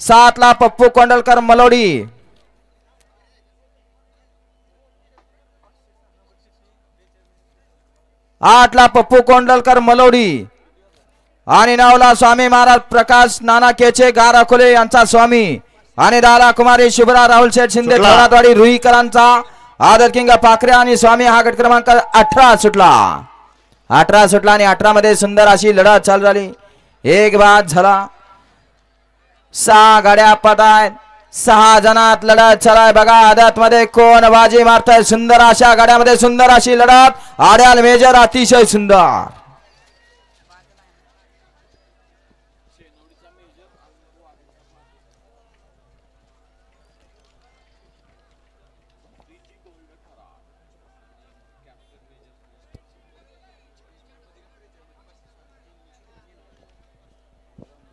सातला पप्पू कोंडलकर मलोडी. आठला पप्पू कोंडलकर मलोडी. आणि नवला स्वामी महाराज प्रकाश नाना केचे गार अकोले यांचा स्वामी. आणि दादा कुमारी शुभरा राहुल शेठ शिंदे. थोरातवाडी रुईकरांचा आदर किंग पाखरे आणि स्वामी हा गट क्रमांक अठरा सुटला. अठरा सुटला आणि अठरा मध्ये सुंदर अशी लढत चालू झाली. एक बाद झाला. सहा गाड्या पदाय सहा जणात लढत चलाय बघा आदत मध्ये कोण बाजी मारताय? सुंदर अशा गाड्यामध्ये सुंदर अशी लढत. आड्याल मेजर अतिशय सुंदर.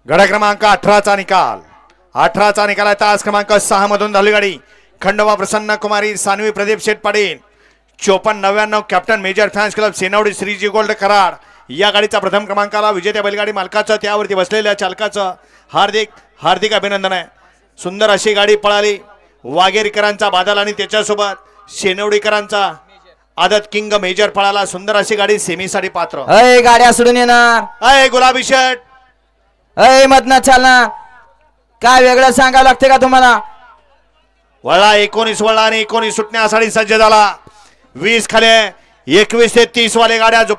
गडा क्रमांक अठराचा निकाल. अठराचा निकाल आहे. तास क्रमांक सहा मधून झाली गाडी खंडोबा प्रसन्न कुमारी सानवी प्रदीप शेठ पाटील चोपन्न नव्याण्णव captain major fans club सेनावडी Shriji gold Karad. या गाडीचा प्रथम क्रमांकाला विजेत्या बैलगाडी मालकाचं त्यावरती बसलेल्या चालकाचं हार्दिक हार्दिक अभिनंदन आहे. सुंदर अशी गाडी पळाली. वाघेरीकरांचा बादल आणि त्याच्यासोबत शेनवडीकरांचा आदत किंग मेजर पळाला. सुंदर अशी गाडी सेमीसाठी पात्र. अय गाड्या सोडून येणार. अय गुलाबी शर्ट. अय मधनं ना काय वेगळं सांगावं लागते का तुम्हाला? वळा एकोणीस वळा आणि एकोणीस सुटण्यासाठी सज्ज झाला. वीस खाले एकवीस ते तीस वाले गाड्या जो